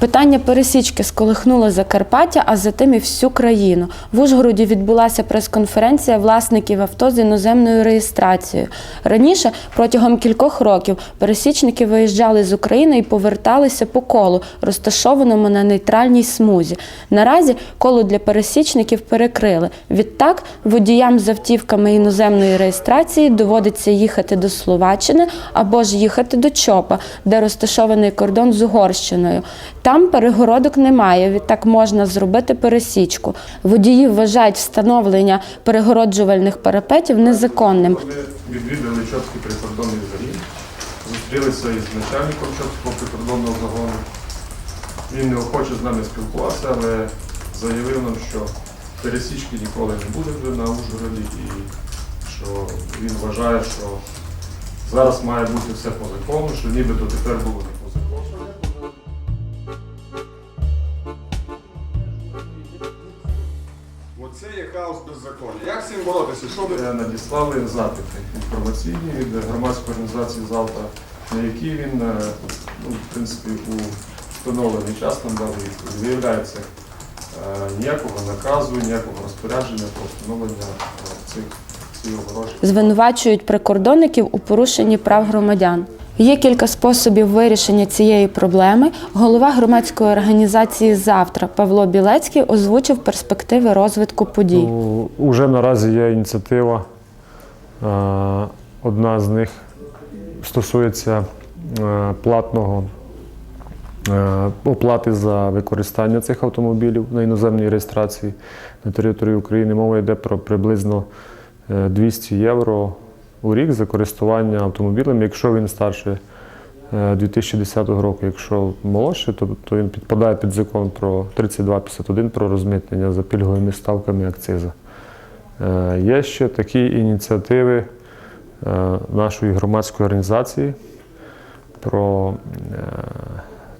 Питання пересічки сколихнуло Закарпаття, а за тим і всю країну. В Ужгороді відбулася прес-конференція власників авто з іноземною реєстрацією. Раніше, протягом кількох років, пересічники виїжджали з України і поверталися по колу, розташованому на нейтральній смузі. Наразі коло для пересічників перекрили. Відтак, водіям з автівками іноземної реєстрації доводиться їхати до Словаччини або ж їхати до Чопа, де розташований кордон з Угорщиною. Там перегородок немає, відтак можна зробити пересічку. Водії вважають встановлення перегороджувальних парапетів незаконним. Ми відвідали Чопський прикордонний загін, зустрілися із начальником Чопського прикордонного загону. Він неохоче з нами спілкувався, але заявив нам, що пересічки ніколи не буде вже на Ужгороді і що він вважає, що зараз має бути все по закону, що нібито тепер було Оце є хаос беззаконня. Як з цим боротися? Що ви Надіслали запити інформаційні від громадської організації «Залта», на які він, е, ну, в принципі, у встановлений час нам дав відповідь. Виявляється, е, ніякого наказу, ніякого розпорядження про встановлення е, цих цих огорожень. Звинувачують прикордонників у порушенні прав громадян. Є кілька способів вирішення цієї проблеми. Голова громадської організації Завтра Павло Білецький озвучив перспективи розвитку подій. Ну, Уже наразі є ініціатива. Е, Одна з них стосується е, платного е, оплати за використання цих автомобілів на іноземній реєстрації на території України. Мова йде про приблизно е, 200 євро у рік за користування автомобілем, якщо він старше е, 2010 року. Якщо молодше, то, то він підпадає під закон про 3251 про розмитнення за пільговими ставками акциза. Е, Є ще такі ініціативи е, нашої громадської організації про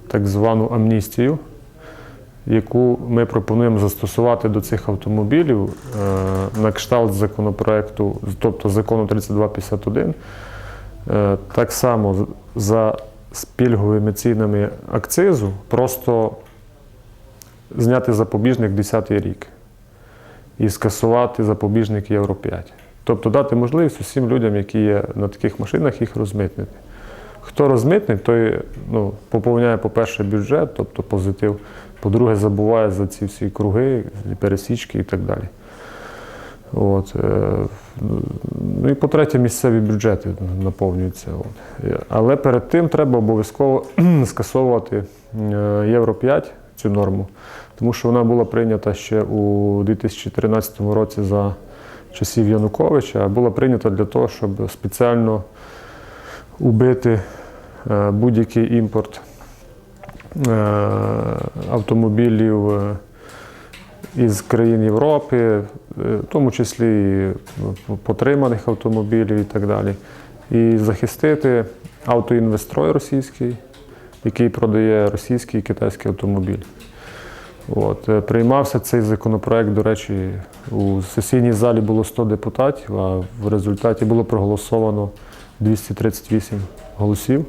так звану амністію, яку ми пропонуємо застосувати до цих автомобілів е, на кшталт законопроекту, тобто закону 3251. Е, Так само за пільговими цінами акцизу просто зняти запобіжник 10 й рік і скасувати запобіжник Євро 5. Тобто дати можливість усім людям, які є на таких машинах, їх розмитнити. Хто розмитнить, той ну, поповняє, по-перше, бюджет, тобто позитив. По-друге, забуває за ці всі круги, пересічки і так далі. От. е, Ну і по-третє, місцеві бюджети наповнюються. От. Але перед тим треба обов'язково скасовувати е, Євро 5 цю норму, тому що вона була прийнята ще у 2013 році за часів Януковича, була прийнята для того, щоб спеціально убити е, будь-який імпорт е, автомобілів е, із країн Європи, в тому числі і потриманих автомобілів і так далі. І захистити автоінвестрой російський, який продає російські і китайські автомобілі. От, приймався цей законопроект, до речі, у сесійній залі було 100 депутатів, а в результаті було проголосовано 238 голосів.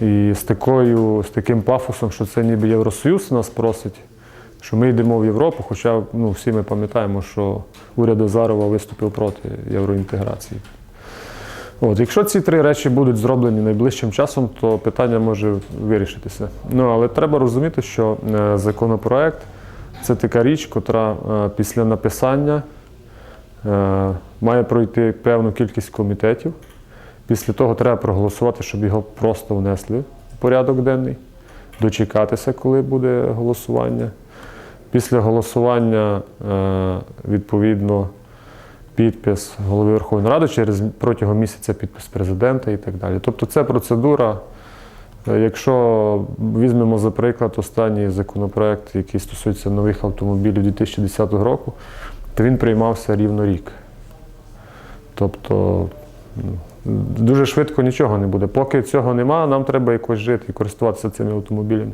І з, такою, з таким пафосом, що це ніби Євросоюз нас просить, що ми йдемо в Європу, хоча ну, всі ми пам'ятаємо, що уряд Азарова виступив проти євроінтеграції. От, якщо ці три речі будуть зроблені найближчим часом, то питання може вирішитися. Ну, але треба розуміти, що е, законопроект це така річ, котра е, після написання е, має пройти певну кількість комітетів. Після того треба проголосувати, щоб його просто внесли в порядок денний, дочекатися, коли буде голосування. Після голосування, е, відповідно, підпис голови Верховної Ради, через протягом місяця підпис президента і так далі. Тобто це процедура. Е, Якщо візьмемо за приклад останній законопроект, який стосується нових автомобілів 2010 року, то він приймався рівно рік. Тобто ну, дуже швидко нічого не буде. Поки цього нема, нам треба якось жити і користуватися цими автомобілями.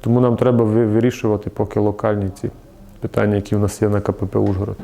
Тому нам треба вирішувати поки локальні ці питання, які в нас є на КПП Ужгород.